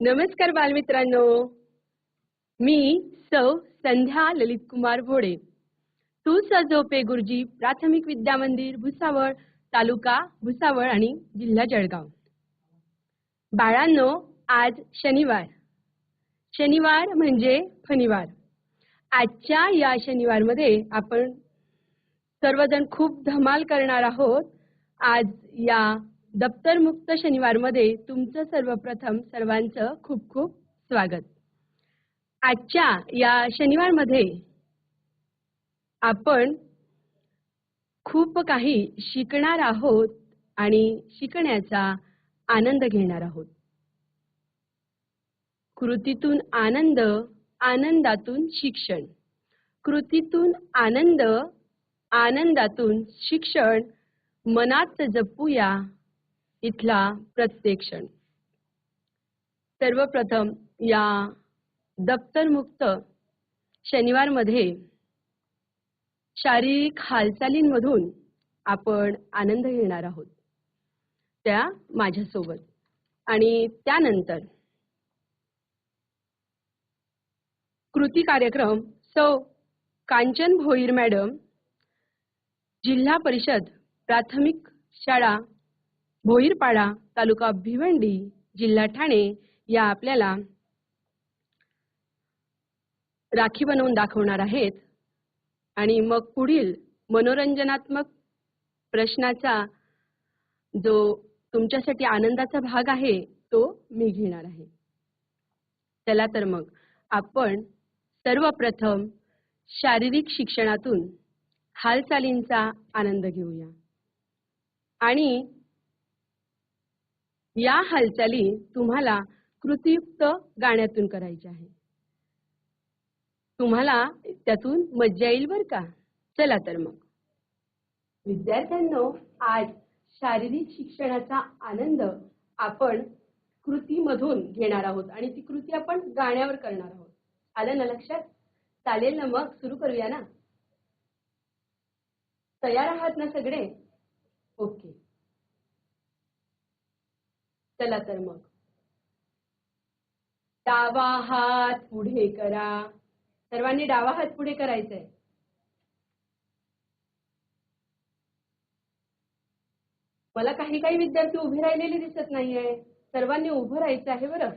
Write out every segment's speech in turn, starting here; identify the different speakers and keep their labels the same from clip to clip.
Speaker 1: नमस्कार बालमित्रांनो. मी सौ संध्या ललित कुमार भोडे तू सजोपे गुरुजी प्राथमिक विद्या मंदिर भुसावळ तालुका भुसावळ आणि जिल्हा जळगाव. बाळांनो आज शनिवार. शनिवार म्हणजे फनिवार आजच्या या शनिवारमध्ये आपण सर्वजण खूप धमाल करणार आहोत. आज या दप्तरमुक्त शनिवारमध्ये तुमचं सर्वप्रथम सर्वांचं खूप खूप स्वागत. आजच्या या शनिवारमध्ये आपण खूप काही शिकणार आहोत आणि शिकण्याचा आनंद घेणार आहोत. कृतीतून आनंद आनंदातून शिक्षण. कृतीतून आनंद आनंदातून शिक्षण. मनात जपूया. इथला प्रत्येक क्षण. सर्वप्रथम या दप्तरमुक्त शनिवारमध्ये शारीरिक हालचालींमधून आपण आनंद घेणार आहोत. त्या माझ्यासोबत. आणि त्यानंतर कृती कार्यक्रम सौ कांचन भोईर मॅडम जिल्हा परिषद प्राथमिक शाळा भोईरपाडा तालुका भिवंडी जिल्हा ठाणे या आपल्याला राखी बनवून दाखवणार आहेत. आणि मग पुढील मनोरंजनात्मक प्रश्नाचा जो तुमच्यासाठी आनंदाचा भाग आहे तो मी घेणार आहे. चला तर मग आपण सर्वप्रथम शारीरिक शिक्षणातून हालचालींचा आनंद घेऊया. आणि या हालचाली तुम्हाला कृतीयुक्त गाण्यातून करायच्या आहे तुम्हाला त्यातून मज्जा येईल बर का? चला तर मग. विद्यार्थ्यांनो आज शारीरिक शिक्षणाचा आनंद आपण कृतीमधून घेणार आहोत आणि ती कृती आपण गाण्यावर करणार आहोत. आलं ना लक्षात? चालेल ना मग? सुरू करूया ना? तयार आहात ना सगळे? ओके. चला तर मग. डावा हात पुढे करा. सर्वांनी डावा हात पुढे करायचंय. मला काही काही विद्यार्थी उभे राहिलेले दिसत नाहीये. सर्वांनी उभं राहायचं आहे बरं.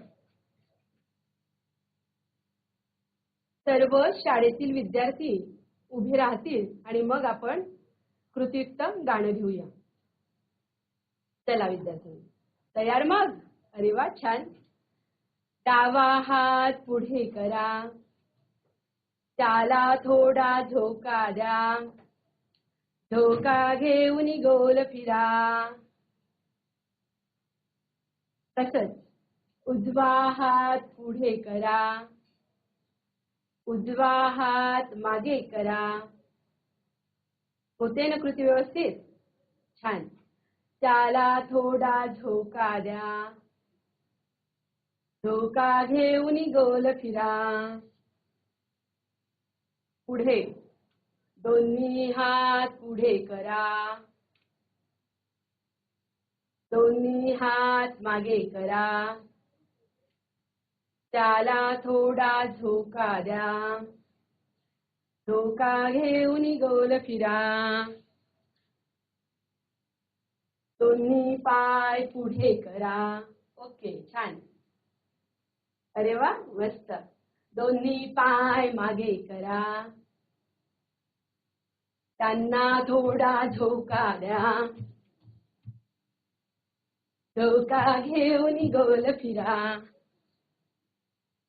Speaker 1: सर्व शाळेतील विद्यार्थी उभे राहतील आणि मग आपण कृतियुक्त गाणं घेऊया. चला विद्यार्थी. तयार मग? अरे वा छान. डावा हात पुढे करा. त्याला थोडा झोका द्या. धोका घेऊन गोल फिरा. तसच उजवा हात पुढे करा. उजवा हात मागे करा. होते ना कृती व्यवस्थित? छान. त्याला थोडा झोका द्या. झोका घेऊन गोल फिरा. पुढे. दोन्ही हात पुढे करा. दोन्ही हात मागे करा. त्याला थोडा झोका द्या. झोका घेऊन गोल फिरा. दोन्ही पाय पुढे करा. ओके छान. अरे वा मस्त. दोन्ही पाय मागे करा. त्यांना थोडा झोका द्या. झोका घेऊन गोल फिरा.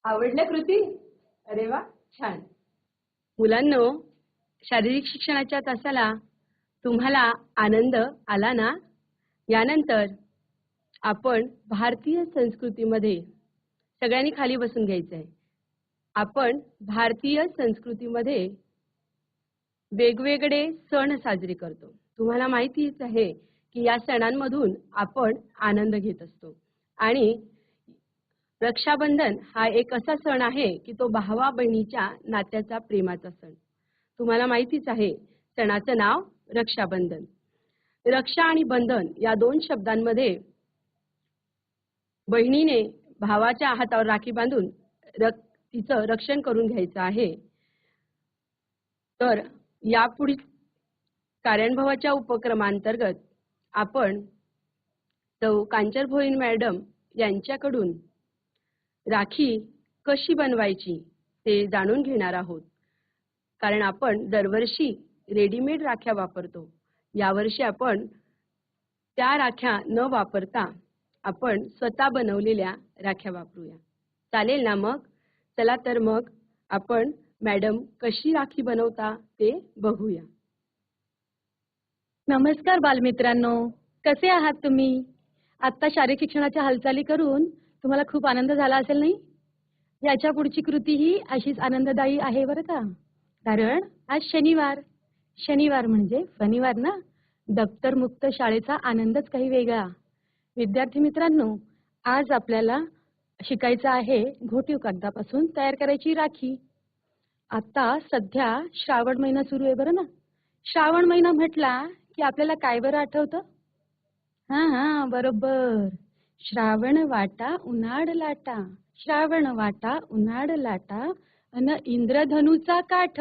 Speaker 1: आवडल्या कृती? अरे वा छान. मुलांनो शारीरिक शिक्षणाच्या तासाला तुम्हाला आनंद आला ना? यानंतर आपण भारतीय संस्कृतीमध्ये सगळ्यांनी खाली बसून घ्यायचं आहे आपण भारतीय संस्कृतीमध्ये वेगवेगळे सण साजरे करतो. तुम्हाला माहितीच आहे की या सणांमधून आपण आनंद घेत असतो. आणि रक्षाबंधन हा एक असा सण आहे की तो भावा बहिणीच्या नात्याचा प्रेमाचा सण. तुम्हाला माहितीच आहे सणाचं नाव रक्षाबंधन. रक्षा आणि बंधन या दोन शब्दांमध्ये बहिणीने भावाच्या हातावर राखी बांधून रक तिचं रक्षण करून घ्यायचं आहे. तर यापुढील कार्यानुभवाच्या उपक्रमांतर्गत आपण सौ कांचर भोईन मॅडम यांच्याकडून राखी कशी बनवायची ते जाणून घेणार आहोत. कारण आपण दरवर्षी रेडीमेड राख्या वापरतो. यावर्षी आपण त्या राख्या न वापरता आपण स्वतः बनवलेल्या राख्या वापरूया. चालेल ना मग? चला तर मग आपण मॅडम कशी राखी बनवता ते बघूया.
Speaker 2: नमस्कार बालमित्रांनो. कसे आहात तुम्ही? आत्ता शारीरिक शिक्षणाच्या हालचाली करून तुम्हाला खूप आनंद झाला असेल नाही? याच्या पुढची कृती ही अशीच आनंददायी आहे बरं का? कारण आज शनिवार. शनिवार म्हणजे शनिवार ना? दप्तर मुक्त शाळेचा आनंदच काही वेगळा. विद्यार्थी मित्रांनो आज आपल्याला शिकायचं आहे घोटीव कागदापासून तयार करायची राखी. आता सध्या श्रावण महिना सुरू आहे बरं ना? श्रावण महिना म्हटला की आपल्याला काय बरं आठवतं? हा हा बरोबर. श्रावण वाटा उन्हाड लाटा. श्रावण वाटा उन्हाड लाटा अन इंद्रधनुचा काठ.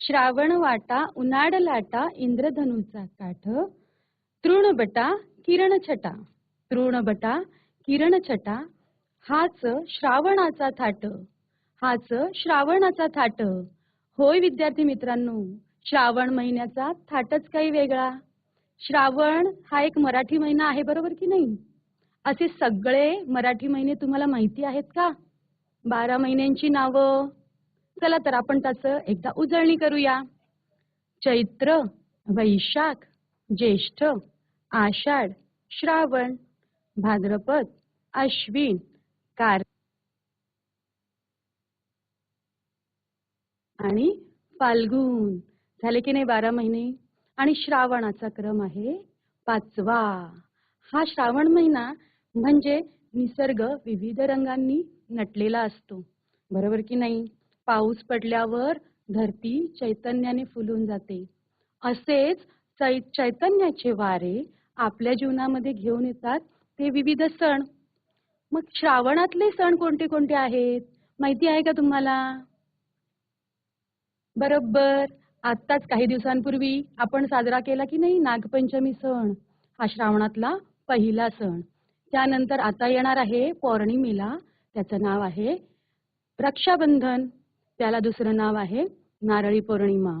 Speaker 2: श्रावण वाटा उन्हाड लाटा इंद्रधनुचा काठ तृणबटा किरण छटा तृणबटा किरण छटा हाच श्रावणाचा थाट. हाच श्रावणाचा थाट. होय विद्यार्थी मित्रांनो श्रावण महिन्याचा थाटच काही वेगळा. श्रावण हा एक मराठी महिना आहे बरोबर की नाही? असे सगळे मराठी महिने तुम्हाला माहिती आहेत का? बारा महिन्यांची नावं चला तर आपण त्याचं एकदा उजळणी करूया. चैत्र वैशाख ज्येष्ठ आषाढ श्रावण भाद्रपद अश्विन कार आणि फाल्गुन. झाले की नाही बारा महिने? आणि श्रावणाचा क्रम आहे पाचवा. हा श्रावण महिना म्हणजे निसर्ग विविध रंगांनी नटलेला असतो. बरोबर की नाही? पाऊस पडल्यावर धरती चैतन्याने फुलून जाते. असेच चै चैतन्याचे वारे आपल्या जीवनामध्ये घेऊन येतात ते विविध सण. मग श्रावणातले सण कोणते कोणते आहेत? माहिती आहे का तुम्हाला? बरोबर. आत्ताच काही दिवसांपूर्वी आपण साजरा केला की नाही? नागपंचमी सण. हा श्रावणातला पहिला सण. त्यानंतर आता येणार आहे पौर्णिमेला. त्याचं नाव आहे रक्षाबंधन. त्याला दुसरं नाव आहे नारळी पौर्णिमा.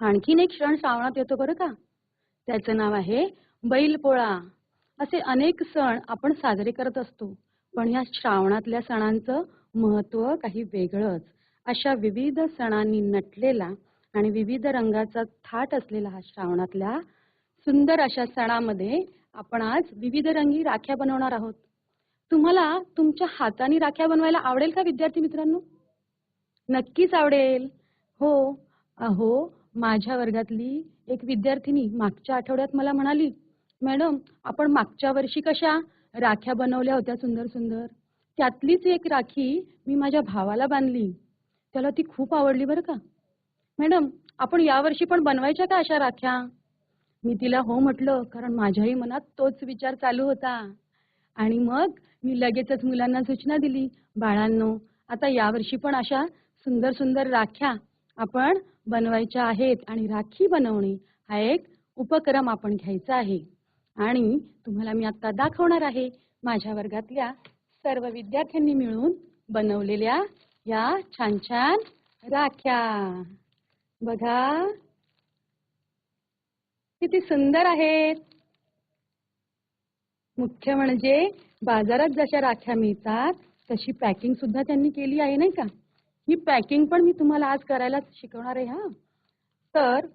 Speaker 2: आणखीन एक सण श्रावणात येतो बरं का? त्याचं नाव आहे बैलपोळा. असे अनेक सण आपण साजरे करत असतो पण या श्रावणातल्या सणांचं महत्त्व काही वेगळंच. अशा विविध सणांनी नटलेला आणि विविध रंगाचा थाट असलेला हा श्रावणातल्या सुंदर अशा सणामध्ये आपण आज विविध रंगी राख्या बनवणार आहोत. तुम्हाला तुमच्या हाताने राख्या बनवायला आवडेल का विद्यार्थी मित्रांनो? नक्कीच आवडेल. हो अहो माझ्या वर्गातली एक विद्यार्थिनी मागच्या आठवड्यात मला म्हणाली मॅडम आपण मागच्या वर्षी कशा राख्या बनवल्या होत्या सुंदर सुंदर? त्यातलीच एक राखी मी माझ्या भावाला बांधली. त्याला ती खूप आवडली बरं का? मॅडम आपण यावर्षी पण बनवायच्या का अशा राख्या? मी तिला हो म्हटलं कारण माझ्याही मनात तोच विचार चालू होता. आणि मग मी लगेचच मुलांना सूचना दिली बाळांनो आता यावर्षी पण अशा सुंदर सुंदर राख्या आपण बनवायच्या आहेत आणि राखी बनवणे हा एक उपक्रम आपण घ्यायचा आहे. आणि तुम्हाला मी आता दाखवणार आहे माझ्या वर्गातल्या सर्व विद्यार्थ्यांनी मिळून बनवलेल्या या छान छान राख्या. बघा. किती सुंदर आहेत. मुख्य म्हणजे बाजारात जशा राख्या मिळतात तशी पॅकिंग सुद्धा त्यांनी केली आहे नाही का? ही पॅकिंग पण मी तुम्हाला आज करायला शिकवणार आहे हा. तर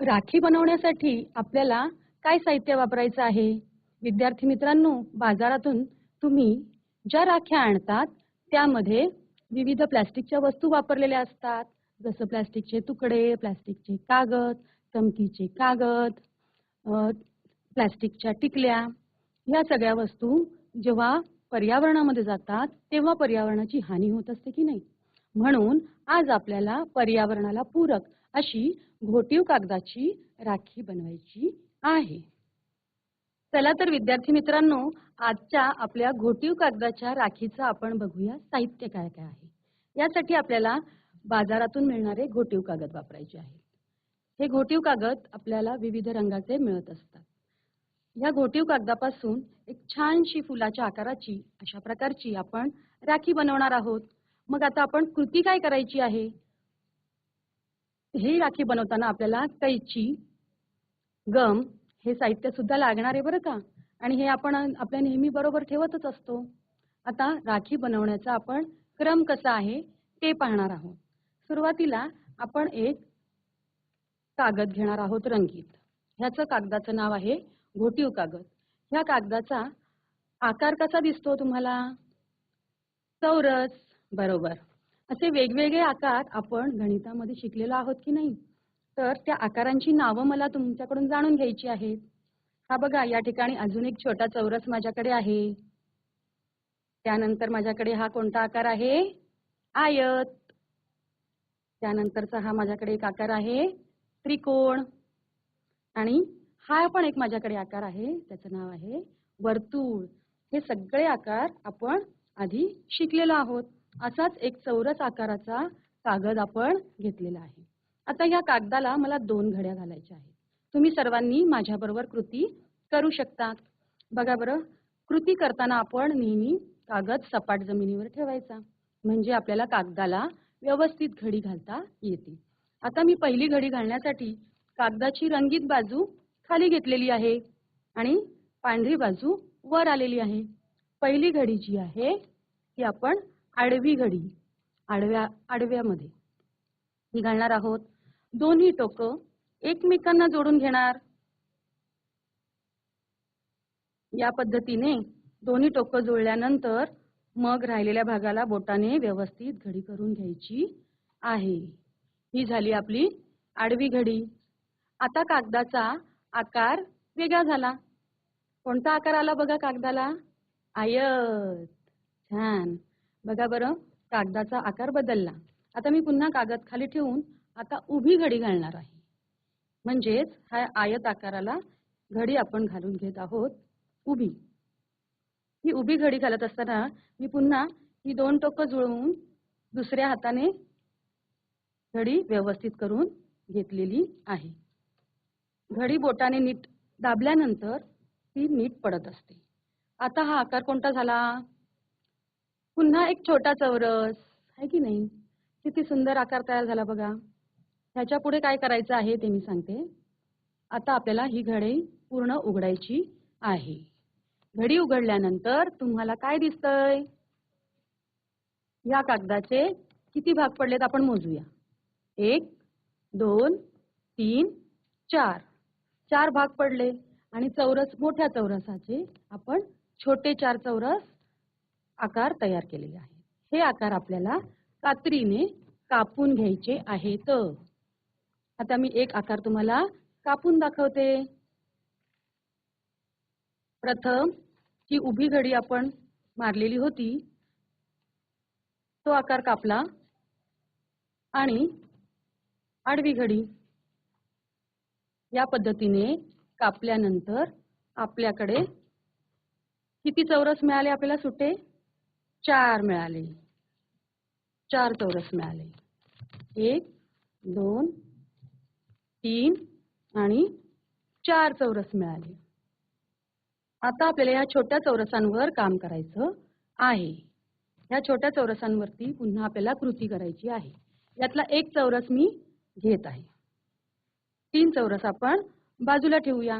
Speaker 2: राखी बनवण्यासाठी आपल्याला काय साहित्य वापरायचं आहे? विद्यार्थी मित्रांनो बाजारातून तुम्ही ज्या राख्या आणतात त्यामध्ये विविध प्लॅस्टिकच्या वस्तू वापरलेल्या असतात. जसं प्लॅस्टिकचे तुकडे प्लॅस्टिकचे कागद चमकीचे कागद प्लॅस्टिकच्या टिकल्या ह्या सगळ्या वस्तू जेव्हा पर्यावरणामध्ये जातात तेव्हा पर्यावरणाची हानी होत असते की नाही? म्हणून आज आपल्याला पर्यावरणाला पूरक अशी घोटीव कागदाची राखी बनवायची आहे. चला तर विद्यार्थी मित्रांनो आजच्या आपल्या घोटीव कागदाच्या राखीचं आपण बघूया साहित्य काय काय आहे. यासाठी आपल्याला बाजारातून मिळणारे घोटीव कागद वापरायचे आहेत. हे घोटीव कागद आपल्याला विविध रंगाचे मिळत असतात. या घोटीव कागदापासून एक छानशी फुलाच्या आकाराची अशा प्रकारची आपण राखी बनवणार आहोत. मग आता आपण कृती काय करायची आहे? ही राखी बनवताना आपल्याला कैची गम हे साहित्य सुद्धा लागणार आहे बरं का? आणि हे आपण आपल्या नेहमी बरोबर ठेवतच असतो. आता राखी बनवण्याचा आपण क्रम कसा आहे ते पाहणार आहोत. सुरुवातीला आपण एक कागद घेणार आहोत रंगीत. ह्याचं कागदाचं नाव आहे घोटीव कागद. ह्या कागदाचा आकार कसा दिसतो तुम्हाला? चौरस बरोबर. असे वेगवेगळे आकार आपण गणितामध्ये शिकलेलो आहोत की नाही? तर त्या आकारांची नावं मला तुमच्याकडून जाणून घ्यायची आहेत. हा बघा या ठिकाणी अजून एक छोटा चौरस माझ्याकडे आहे. त्यानंतर माझ्याकडे हा कोणता आकार आहे? आयत. त्यानंतरचा हा माझ्याकडे एक आकार आहे. त्रिकोण. आणि हा पण एक माझ्याकडे आकार आहे त्याचं नाव आहे वर्तुळ. हे सगळे आकार आपण आधी शिकलेलो आहोत. असाच एक चौरस आकाराचा कागद आपण घेतलेला आहे. आता या कागदाला मला दोन घड्या घालायच्या आहेत. तुम्ही सर्वांनी माझ्याबरोबर कृती करू शकता बघा बरं कृती करताना आपण नेहमी कागद सपाट जमिनीवर ठेवायचा. म्हणजे आपल्याला कागदाला व्यवस्थित घडी घालता येते. आता मी पहिली घडी घालण्यासाठी कागदाची रंगीत बाजू खाली घेतलेली आहे आणि पांढरी बाजू वर आलेली आहे. पहिली घडी जी आहे ती आपण आडवी घडी आडव्या आडव्यामध्ये ही घालणार आहोत. दोन्ही टोकं एकमेकांना जोडून घेणार. या पद्धतीने दोन्ही टोकं जुळल्यानंतर मग राहिलेल्या भागाला बोटाने व्यवस्थित घडी करून घ्यायची आहे. ही झाली आपली आडवी घडी. आता कागदाचा आकार वेगळा झाला. कोणता आकार आला बघा कागदाला? आयत. छान. बघा बरं कागदाचा आकार बदलला. आता मी पुन्हा कागद खाली ठेवून आता उभी घडी घालणार आहे. म्हणजेच हा आयत आकाराला घडी आपण घालून घेत आहोत उभी. ही उभी घडी घालत असताना मी पुन्हा ही दोन टोकं जुळवून दुसऱ्या हाताने घडी व्यवस्थित करून घेतलेली आहे. घडी बोटाने नीट दाबल्यानंतर ती नीट पडत असते. आता हा आकार कोणता झाला? पुन्हा एक छोटा चौरस. आहे की नाही? किती सुंदर आकार तयार झाला बघा. ह्याच्या पुढे काय करायचं आहे ते मी सांगते. आता आपल्याला ही घडी पूर्ण उघडायची आहे. घडी उघडल्यानंतर तुम्हाला काय दिसतंय? या कागदाचे किती भाग पडलेत आपण मोजूया. एक दोन तीन चार. चार भाग पडले आणि चौरस मोठ्या चौरसाचे आपण छोटे चार चौरस आकार तयार केलेले आहे हे आकार आपल्याला कात्रीने कापून घ्यायचे आहेत. आता मी एक आकार तुम्हाला कापून दाखवते. प्रथम जी उभी घडी आपण मारलेली होती. तो आकार कापला आणि आडवी घडी या पद्धतीने कापल्यानंतर आपल्याकडे किती चौरस मिळाले आपल्याला सुटे? चार मिळाले. चार चौरस मिळाले. एक दोन तीन आणि चार चौरस मिळाले. आता आपल्याला या छोट्या चौरसांवर काम करायचं आहे. या छोट्या चौरसांवरती पुन्हा आपल्याला कृती करायची आहे. यातला एक चौरस मी घेत आहे. तीन चौरस आपण बाजूला ठेवूया.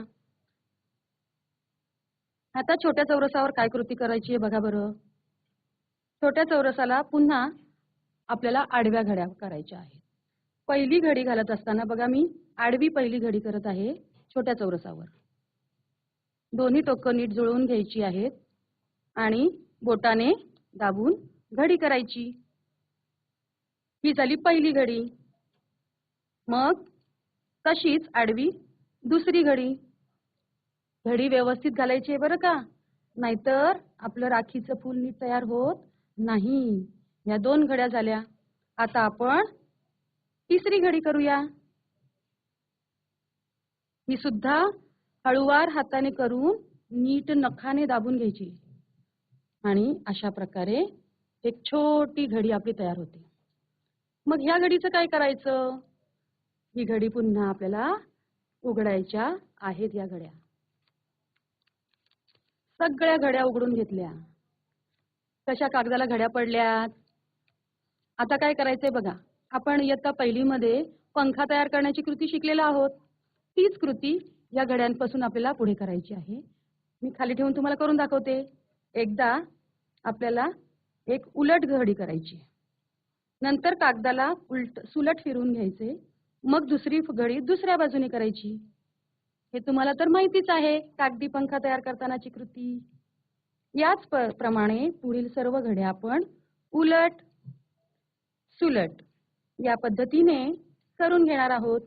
Speaker 2: आता छोट्या चौरसावर काय कृती करायची आहे बघा बरं. छोट्या चौरसाला पुन्हा आपल्याला आडव्या घड्या करायच्या आहेत. पहिली घडी घालत असताना बघा मी आडवी पहिली घडी करत आहे छोट्या चौरसावर. दोन्ही टोकं नीट जुळवून घ्यायची आहेत आणि बोटाने दाबून घडी करायची. ही झाली पहिली घडी. मग तशीच आडवी दुसरी घडी. घडी व्यवस्थित घालायची आहे बरं का? नाहीतर आपलं राखीचं फूल नीट तयार होत नाही. या दोन घड्या झाल्या. आता आपण तिसरी घडी करूया. ही सुद्धा हळूवार हाताने करून नीट नखाने दाबून घ्यायची. आणि अशा प्रकारे एक छोटी घडी आपली तयार होते. मग ह्या घडीचं काय करायचं? ही घडी पुन्हा आपल्याला उघडायच्या आहेत या घड्या. सगळ्या घड्या उघडून घेतल्या. कशा कागदाला घड्या पडल्यात. आता काय करायचंय बघा. आपण इयत्ता पहिलीमध्ये पंखा तयार करण्याची कृती शिकलेलो आहोत. तीच कृती या घड्यांपासून आपल्याला पुढे करायची आहे. मी खाली ठेवून तुम्हाला करून दाखवते. एकदा आपल्याला एक उलट घडी करायची नंतर कागदाला उलट सुलट फिरून घ्यायचे. मग दुसरी घडी दुसऱ्या बाजूने करायची. हे तुम्हाला तर माहितीच आहे कागदी पंखा तयार करतानाची कृती. याच प्रमाणे पुढील सर्व घड्या आपण उलट सुलट या पद्धतीने करून घेणार आहोत.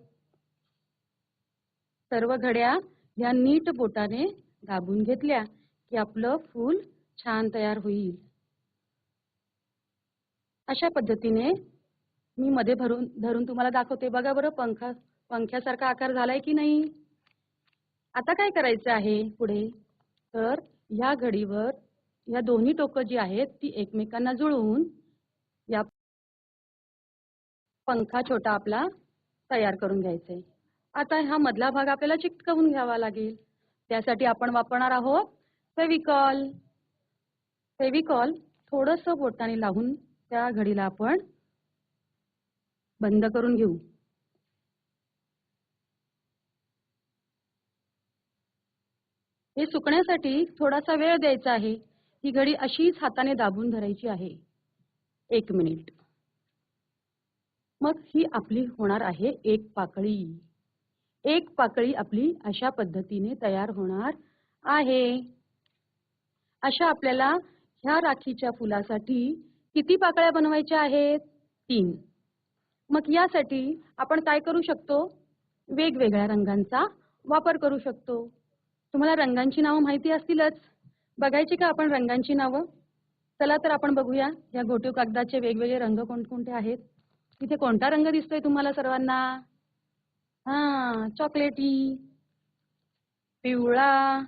Speaker 2: सर्व घड्या या नीट बोटाने दाबून घेतल्या की आपलं फूल छान तयार होईल. अशा पद्धतीने मी मध्ये भरून धरून तुम्हाला दाखवते. बघा बरं पंखा पंख्यासारखा आकार झालाय की नाही? आता काय करायचं आहे पुढे? तर या घडीवर या दोन्ही टोकं जी आहेत ती एकमेकांना जुळवून या पंखा छोटा आपला तयार करून घ्यायचा आहे आता हा मधला भाग आपल्याला चिटकवून घ्यावा लागेल. त्यासाठी आपण वापरणार आहोत फेविकॉल फेविकॉल थोडंसं बोटाने लावून त्या घडीला आपण बंद करून घेऊ. हे सुकण्यासाठी थोडासा वेळ द्यायचा आहे. ही घडी अशीच हाताने दाबून धरायची आहे. एक मिनिट. मग ही आपली होणार आहे एक पाकळी. एक पाकळी आपली अशा पद्धतीने तयार होणार आहे. अशा आपल्याला ह्या राखीच्या फुलासाठी किती पाकळ्या बनवायच्या आहेत? तीन. मग यासाठी आपण काय करू शकतो? वेगवेगळ्या रंगांचा वापर करू शकतो. तुम्हाला रंगांची नावं माहिती असतीलच. बघायची का आपण रंगांची नावं? चला तर आपण बघूया या घोटीव कागदाचे वेगवेगळे रंग कोणकोणते आहेत. इथे कोणता रंग दिसतोय तुम्हाला सर्वांना? हा चॉकलेटी पिवळा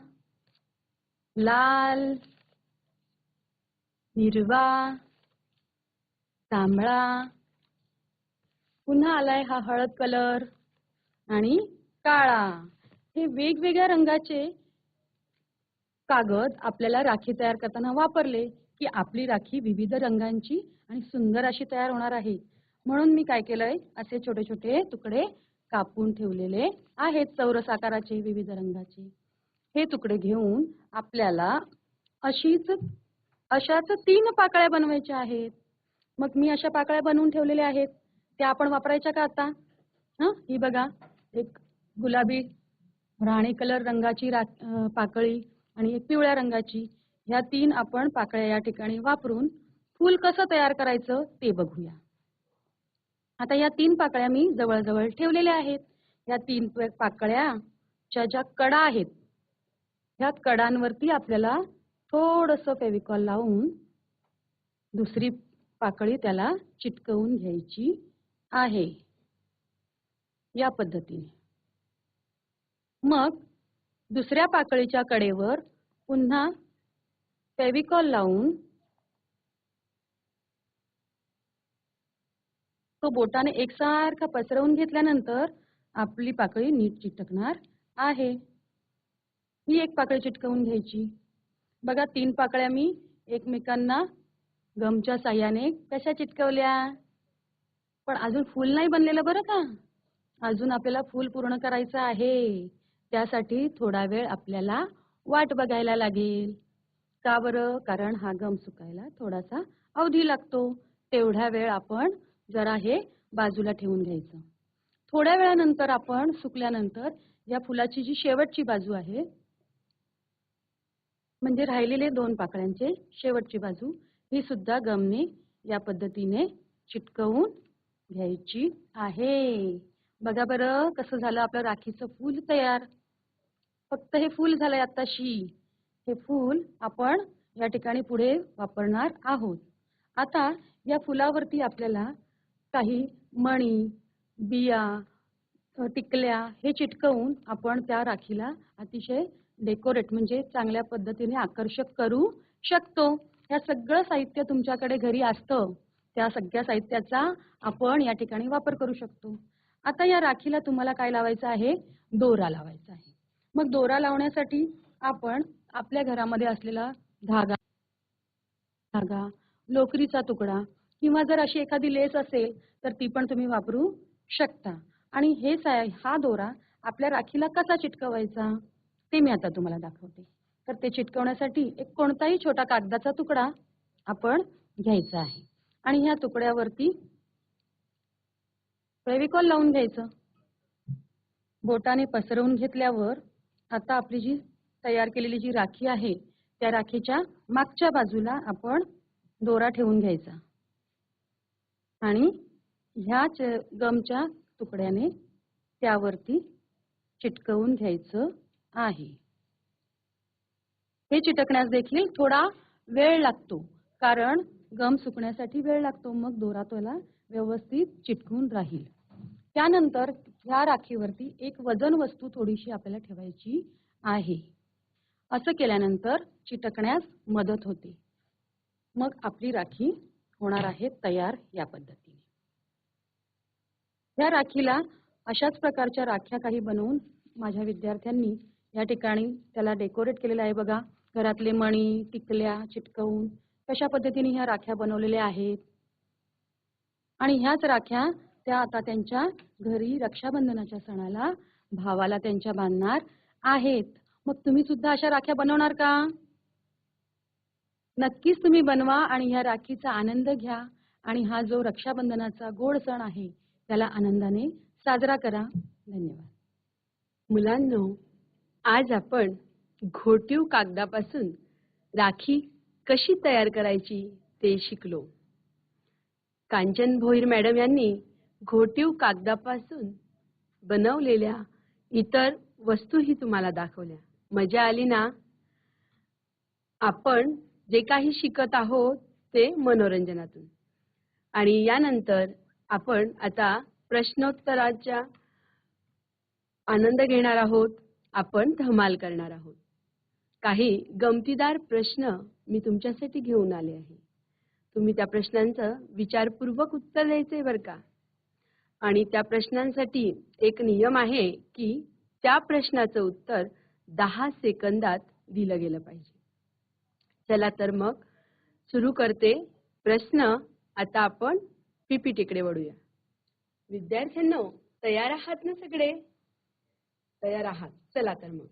Speaker 2: लाल हिरवा तांबळा पुन्हा आलाय हा हळद कलर आणि काळा. हे वेगवेगळ्या रंगाचे कागद आपल्याला राखी तयार करताना वापरले की आपली राखी विविध रंगांची आणि सुंदर अशी तयार होणार आहे. म्हणून मी काय केलंय? असे छोटे छोटे तुकडे कापून ठेवलेले आहेत चौरस आकाराचे विविध रंगाचे. हे तुकडे घेऊन आपल्याला अशीच अशाच तीन पाकळ्या बनवायच्या आहेत. मग मी अशा पाकळ्या बनवून ठेवलेल्या आहेत. त्या आपण वापरायच्या का आता? हं? ही बघा. एक गुलाबी राणी कलर रंगाची रा पाकळी आणि एक पिवळ्या रंगाची. ह्या तीन आपण पाकळ्या या ठिकाणी वापरून फूल कसं तयार करायचं ते बघूया. आता या तीन पाकळ्या मी जवळजवळ ठेवलेल्या आहेत. या तीन पाकळ्याच्या ज्या कडा आहेत ह्या कडांवरती आपल्याला थोडंसं फेविकॉल लावून दुसरी पाकळी त्याला चिटकवून घ्यायची. आहे. या पद्धतीने. मग दुसऱ्या पाकळीच्या कडेवर पुन्हा फेविकॉल लावून तो बोटाने एकसारखा पसरवून घेतल्यानंतर आपली पाकळी नीट चिटकणार आहे. ही एक पाकळी चिटकवून घ्यायची. बघा तीन पाकळ्या मी एकमेकांना गमच्या साह्याने कशा चिटकवल्या? पण अजून फूल नाही बनलेलं बरं का? अजून आपल्याला फूल पूर्ण करायचं आहे. त्यासाठी थोडा वेळ आपल्याला वाट बघायला लागेल. का बरं? कारण हा गम सुकायला थोडासा अवधी लागतो. तेवढ्या वेळ आपण जरा हे बाजूला ठेवून घ्यायचं. थोड्या वेळानंतर आपण सुकल्यानंतर या फुलाची जी शेवटची बाजू आहे म्हणजे राहिलेले दोन पाकळ्यांचे शेवटची बाजू ही सुद्धा गमने या पद्धतीने चिटकवून घ्यायची आहे. बघा बरं कसं झालं आपलं राखीचं फूल तयार. फक्त हे फूल झालंय आताशी हे फूल आपण या ठिकाणी पुढे वापरणार आहोत. आता या फुलावरती आपल्याला काही मणी बिया टिकल्या हे चिटकवून आपण त्या राखीला अतिशय डेकोरेट म्हणजे चांगल्या पद्धतीने आकर्षक करू शकतो. या सगळं साहित्य तुमच्याकडे घरी असतं. त्या सगळ्या साहित्याचा आपण या ठिकाणी वापर करू शकतो. आता या राखीला तुम्हाला काय लावायचं आहे? दोरा लावायचा आहे. मग दोरा लावण्यासाठी आपण आपल्या घरामध्ये असलेला धागा धागा लोकरीचा तुकडा किंवा जर अशी एखादी लेस असेल तर ती पण तुम्ही वापरू शकता. आणि हे हा दोरा आपल्या राखीला कसा चिटकवायचा? ते मी आता तुम्हाला दाखवते. तर ते चिटकवण्यासाठी एक कोणताही छोटा कागदाचा तुकडा आपण घ्यायचा आहे. आणि ह्या तुकड्यावरती फेविकॉल लावून घ्यायचं. बोटाने पसरवून घेतल्यावर आता आपली जी तयार केलेली जी राखी आहे त्या राखीच्या मागच्या बाजूला आपण दोरा ठेवून घ्यायचा. आणि ह्या गमच्या तुकड्याने त्यावरती चिटकवून घ्यायचं आहे. हे चिटकण्यास देखील थोडा वेळ लागतो कारण गम सुकण्यासाठी वेळ लागतो मग दोरा त्याला व्यवस्थित चिटकून राहील. त्यानंतर ह्या राखीवरती एक वजन वस्तू थोडीशी आपल्याला ठेवायची आहे. असं केल्यानंतर चिटकण्यास मदत होते. मग आपली राखी होणार आहे तयार या पद्धतीने. या राखीला अशाच प्रकारच्या राख्या काही बनवून माझ्या विद्यार्थ्यांनी या ठिकाणी त्याला डेकोरेट केलेलं आहे बघा. घरातले मणी टिकल्या चिटकवून कशा पद्धतीने ह्या राख्या बनवलेल्या आहेत? आणि ह्याच राख्या त्या आता त्यांच्या घरी रक्षाबंधनाच्या सणाला भावाला त्यांच्या बांधणार आहेत. मग तुम्ही सुद्धा अशा राख्या बनवणार का? नक्कीच तुम्ही बनवा आणि ह्या राखीचा आनंद घ्या. आणि हा जो रक्षाबंधनाचा गोड सण आहे त्याला आनंदाने साजरा करा. धन्यवाद.
Speaker 1: मुलांनो आज आपण घोटीव कागदापासून राखी कशी तयार करायची ते शिकलो. कांचन भोईर मॅडम यांनी घोटीव कागदापासून बनवलेल्या इतर वस्तूही तुम्हाला दाखवल्या. मजा आली ना? आपण जे काही शिकत आहोत ते मनोरंजनातून. आणि यानंतर आपण आता प्रश्नोत्तराच्या आनंद घेणार आहोत आपण धमाल करणार आहोत. काही गमतीदार प्रश्न मी तुमच्यासाठी घेऊन आले आहे. तुम्ही त्या प्रश्नांचं विचारपूर्वक उत्तर द्यायचंय बरं का? आणि त्या प्रश्नांसाठी एक नियम आहे की त्या प्रश्नाचं उत्तर दहा सेकंदात दिलं गेलं पाहिजे. चला तर मग सुरू करते प्रश्न. आता आपण पीपीटीकडे वळूया. विद्यार्थ्यांनो तयार आहात ना सगळे? तयार आहात. चला तर मग.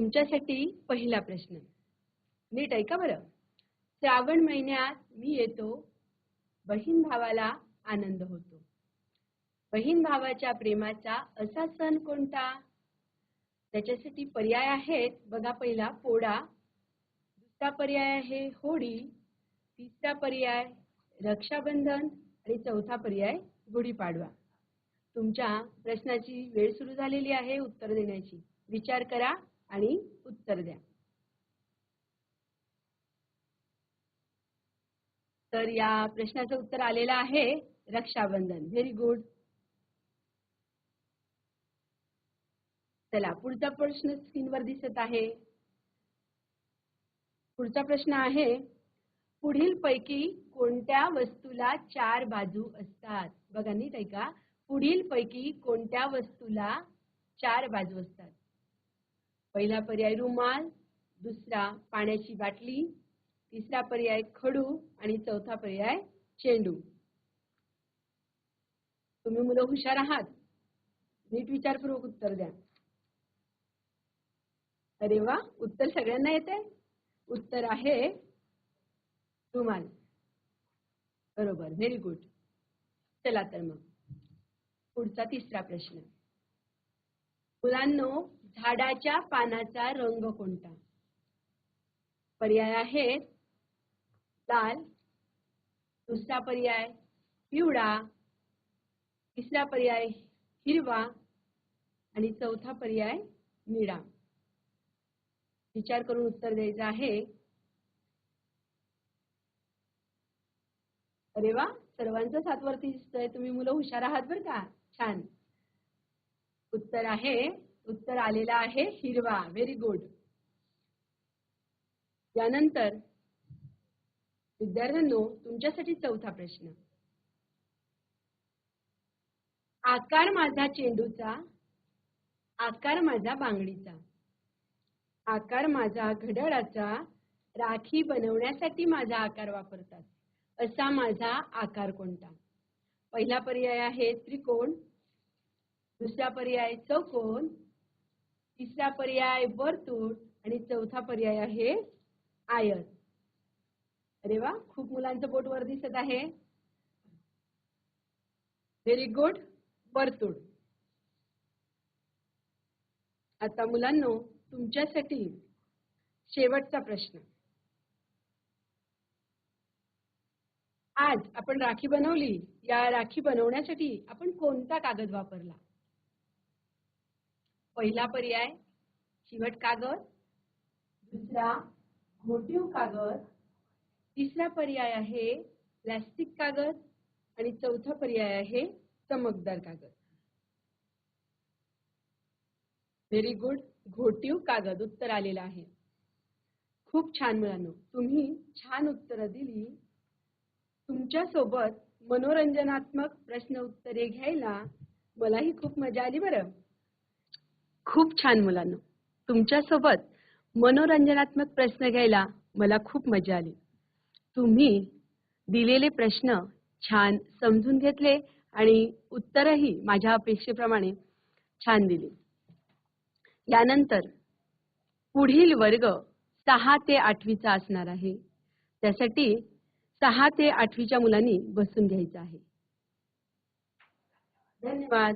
Speaker 1: तुमच्यासाठी पहिला प्रश्न. नीट ऐका बरं. श्रावण महिन्यात मी येतो बहीण भावाला आनंद होतो. बहीण भावाच्या प्रेमाचा असा सण कोणता? त्याच्यासाठी पर्याय आहेत. बघा पहिला पोळा. दुसरा पर्याय आहे होळी. तिसरा पर्याय रक्षाबंधन. आणि चौथा पर्याय गुढीपाडवा. तुमच्या प्रश्नाची वेळ सुरू झालेली आहे उत्तर देण्याची. विचार करा. आणि उत्तर द्या. तर या प्रश्नाचं उत्तर आलेलं आहे रक्षाबंधन. व्हेरी गुड चला पुढचा प्रश्न स्क्रीनवर दिसत आहे. पुढचा प्रश्न आहे पुढील पैकी कोणत्या वस्तूला चार बाजू असतात? बघा नीट ऐका. पुढील पैकी कोणत्या वस्तूला चार बाजू असतात? पहिला पर्याय रुमाल दुसरा पाण्याची बाटली तिसरा पर्याय खडू आणि चौथा पर्याय चेंडू. तुम्ही मुलं हुशार आहात. नीट विचारपूर्वक उत्तर द्या. अरे वा उत्तर सगळ्यांना येते उत्तर आहे रुमाल. बरोबर व्हेरी गुड चला तर मग. पुढचा तिसरा प्रश्न. मुलांनो झाडाच्या पानाचा रंग कोणता? पर्याय आहेत लाल. दुसरा पर्याय पिवळा. तिसरा पर्याय हिरवा. आणि चौथा पर्याय निळा. विचार करून उत्तर द्यायचं आहे. अरे वा सर्वांचं सातवरती दिसतंय. तुम्ही मुलं हुशार आहात बरं का? छान. उत्तर आहे. उत्तर आलेला आहे हिरवा व्हेरी गुड यानंतर विद्यार्थ्यांनो तुमच्यासाठी चौथा प्रश्न. आकार माझा चेंडूचा आकार माझा बांगडीचा. आकार माझा घड्याळाचा राखी बनवण्यासाठी माझा आकार वापरतात. असा माझा आकार कोणता? पहिला पर्याय आहे त्रिकोण दुसरा पर्याय चौकोन तिसरा पर्याय वर्तुळ आणि चौथा पर्याय आहे आयत अरे वा खूप मुलांचं बोट वर दिसत आहे. व्हेरी गुड वर्तुळ. आता मुलांनो तुमच्यासाठी शेवटचा प्रश्न. आज आपण राखी बनवली. या राखी बनवण्यासाठी आपण कोणता कागद वापरला? पहिला पर्याय चिवट कागद. दुसरा घोटीव कागद. तिसरा पर्याय आहे प्लॅस्टिक कागद. आणि चौथा पर्याय आहे चमकदार कागद. व्हेरी गुड घोटीव कागद उत्तर आलेलं आहे. खूप छान मुलांनो तुम्ही छान उत्तरं दिली. तुमच्यासोबत मनोरंजनात्मक प्रश्न उत्तरे घ्यायला मलाही खूप मजा आली बरं. खूप छान मुलांना. तुमच्यासोबत मनोरंजनात्मक प्रश्न घ्यायला मला खूप मजा आली. तुम्ही दिलेले प्रश्न छान समजून घेतले आणि उत्तरही माझ्या अपेक्षेप्रमाणे छान दिली. यानंतर पुढील वर्ग सहा ते आठवीचा असणार आहे. त्यासाठी सहा ते आठवीच्या मुलांनी बसून घ्यायचं आहे. धन्यवाद.